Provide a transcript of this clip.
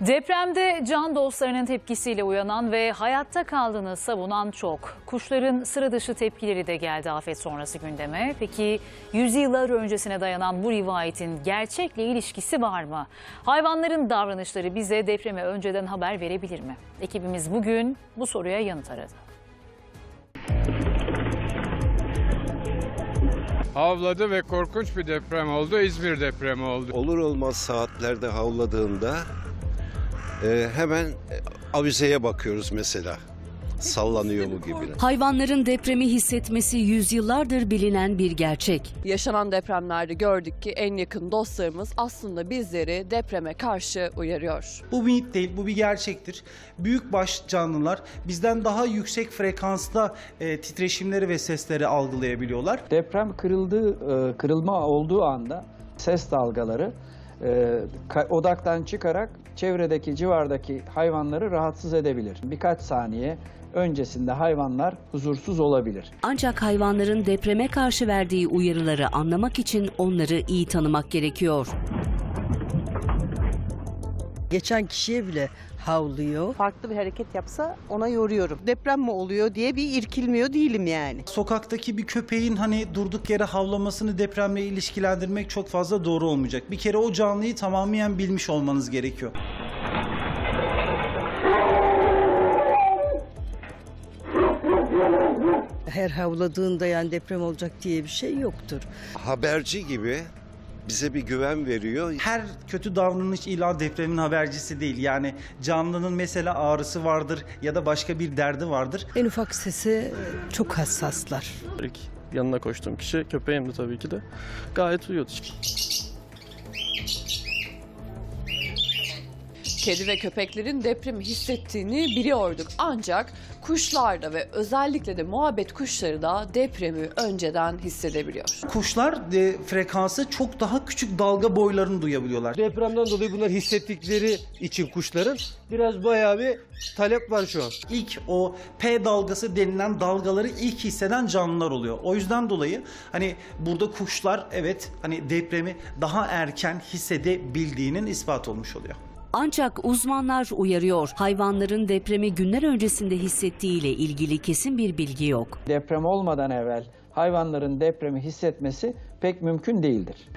Depremde can dostlarının tepkisiyle uyanan ve hayatta kaldığını savunan çok. Kuşların sıra dışı tepkileri de geldi afet sonrası gündeme. Peki yüzyıllar öncesine dayanan bu rivayetin gerçekle ilişkisi var mı? Hayvanların davranışları bize depreme önceden haber verebilir mi? Ekibimiz bugün bu soruya yanıt aradı. Havladı ve korkunç bir deprem oldu. İzmir depremi oldu. olur olmaz saatlerde havladığında e, hemen avizeye bakıyoruz mesela. Sallanıyor mu gibi. Hayvanların depremi hissetmesi yüzyıllardır bilinen bir gerçek. Yaşanan depremlerde gördük ki en yakın dostlarımız aslında bizleri depreme karşı uyarıyor. Bu bir mit değil, bu bir gerçektir. Büyükbaş canlılar bizden daha yüksek frekansta e, titreşimleri ve sesleri algılayabiliyorlar. Deprem kırıldığı, e, kırılma olduğu anda ses dalgaları e, odaktan çıkarak çevredeki civardaki hayvanları rahatsız edebilir. Birkaç saniye öncesinde hayvanlar huzursuz olabilir. Ancak hayvanların depreme karşı verdiği uyarıları anlamak için onları iyi tanımak gerekiyor. Geçen kişiye bile havlıyor. farklı bir hareket yapsa ona yoruyorum. Deprem mi oluyor diye bir irkilmiyor değilim yani. Sokaktaki bir köpeğin hani durduk yere havlamasını depremle ilişkilendirmek çok fazla doğru olmayacak. Bir kere o canlıyı tamamen bilmiş olmanız gerekiyor. Her havladığında yani deprem olacak diye bir şey yoktur. Haberci gibi bize bir güven veriyor. Her kötü davranış illa depremin habercisi değil. Yani canlının mesela ağrısı vardır ya da başka bir derdi vardır. En ufak sese çok hassaslar. İlk yanına koştuğum kişi köpeğimdi tabii ki de. Gayet uyuyordu. Kedi ve köpeklerin depremi hissettiğini biliyorduk. Ancak kuşlarda ve özellikle de muhabbet kuşları da depremi önceden hissedebiliyor. Kuşlar de, frekansı çok daha küçük dalga boylarını duyabiliyorlar. Depremden dolayı bunlar hissettikleri için kuşların biraz bayağı bir talep var şu an. İlk o P dalgası denilen dalgaları ilk hisseden canlılar oluyor. O yüzden dolayı hani burada kuşlar evet hani depremi daha erken hissedebildiğinin ispat olmuş oluyor. Ancak uzmanlar uyarıyor. Hayvanların depremi günler öncesinde hissettiğiyle ilgili kesin bir bilgi yok. Deprem olmadan evvel hayvanların depremi hissetmesi pek mümkün değildir.